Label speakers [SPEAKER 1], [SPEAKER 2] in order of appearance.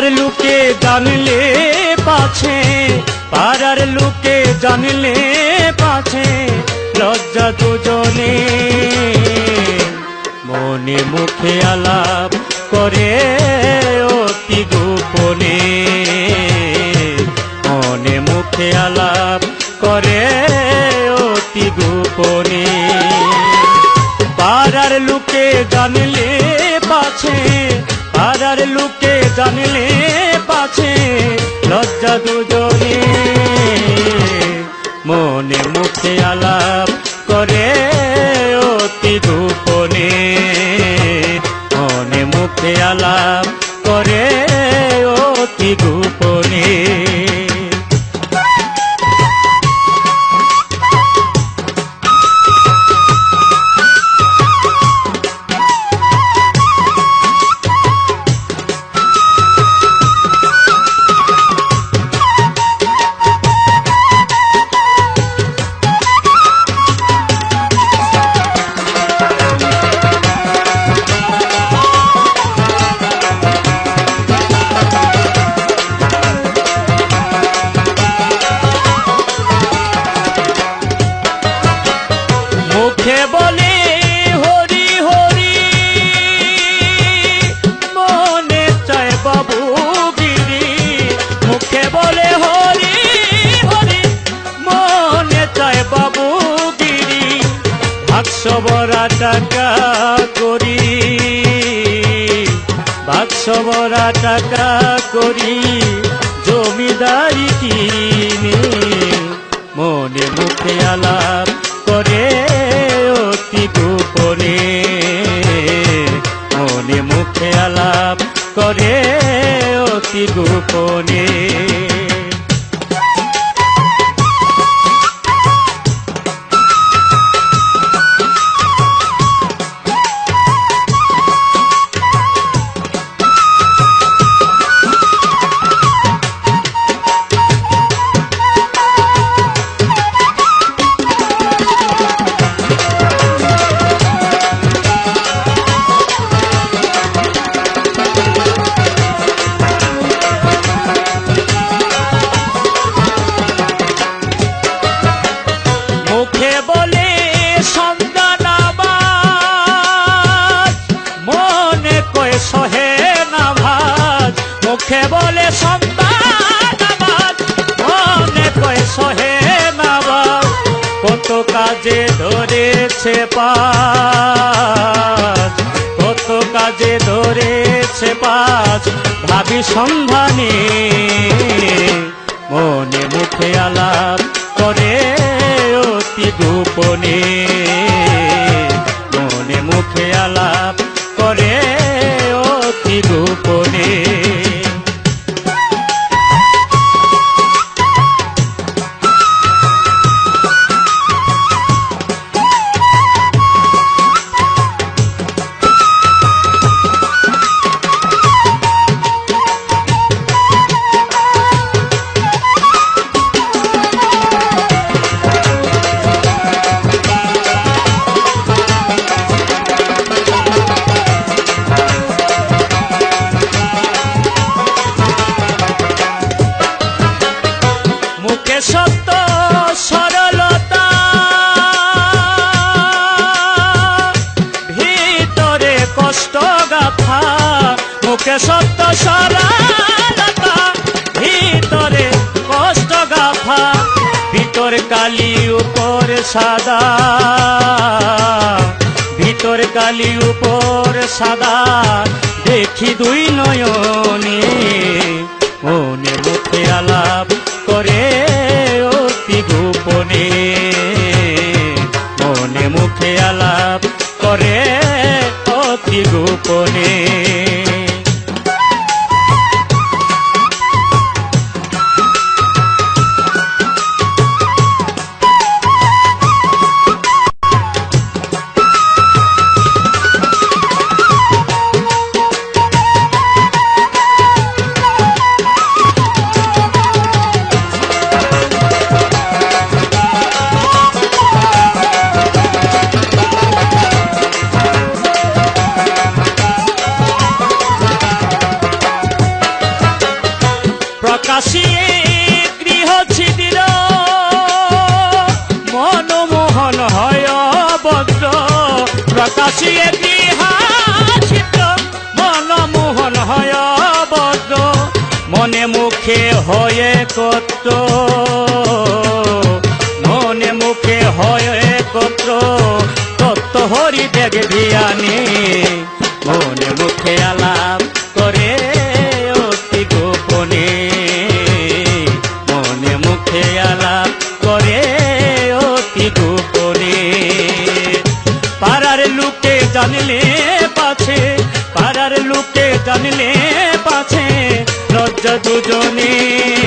[SPEAKER 1] পাড়ার লোকে জানলে পাছে, পাড়ার লোকে জানলে পাছে, লজ্জা দুজনে। মনে মুখে আলাপ করে অতি গোপনে। মনে মুখে আলাপ করে অতি গোপনে। পাড়ার লোকে জানলে পাছে পাড়ার লোকে জানলে পাছে, লজ্জা দুজনে। মনে মুখে আলাপ করে অতি গোপনে। মনে মুখে আলাপ করে মুখে বলে, হরি হরি। মনে চায় বাবু গিরি। মুখে বলে, হরি হরি। মনে চায় বাবু গিরি। বাক্স বরা টাকা করি। বাক্স বরা টাকা করি। জমিদারি কিনে। মনে মুখে আলাপ গোপনে মনে মুখে আলাপ করে অতি গোপনে। ধরেছে পাজ কত কাজে ধরেছে পাজ ভাবি সন্ধানে মনে মুখে আলাপ করে অতি গোপনে। মনে মুখে সত্য সরলতা, ভিতরে কষ্ট ভিতর কালি, উপর সাদা। ভিতর কালি, উপর সাদা, দেখি দুই নয়নে। মনে মুখে আলাপ করে অতি গোপনে। মনে মুখে আলাপ করে অতি গোপনে। হয়ে কত মনে মুখে হয়ে কত তত্ত্ব হরি দেখ ধিয়ানী जदु जोने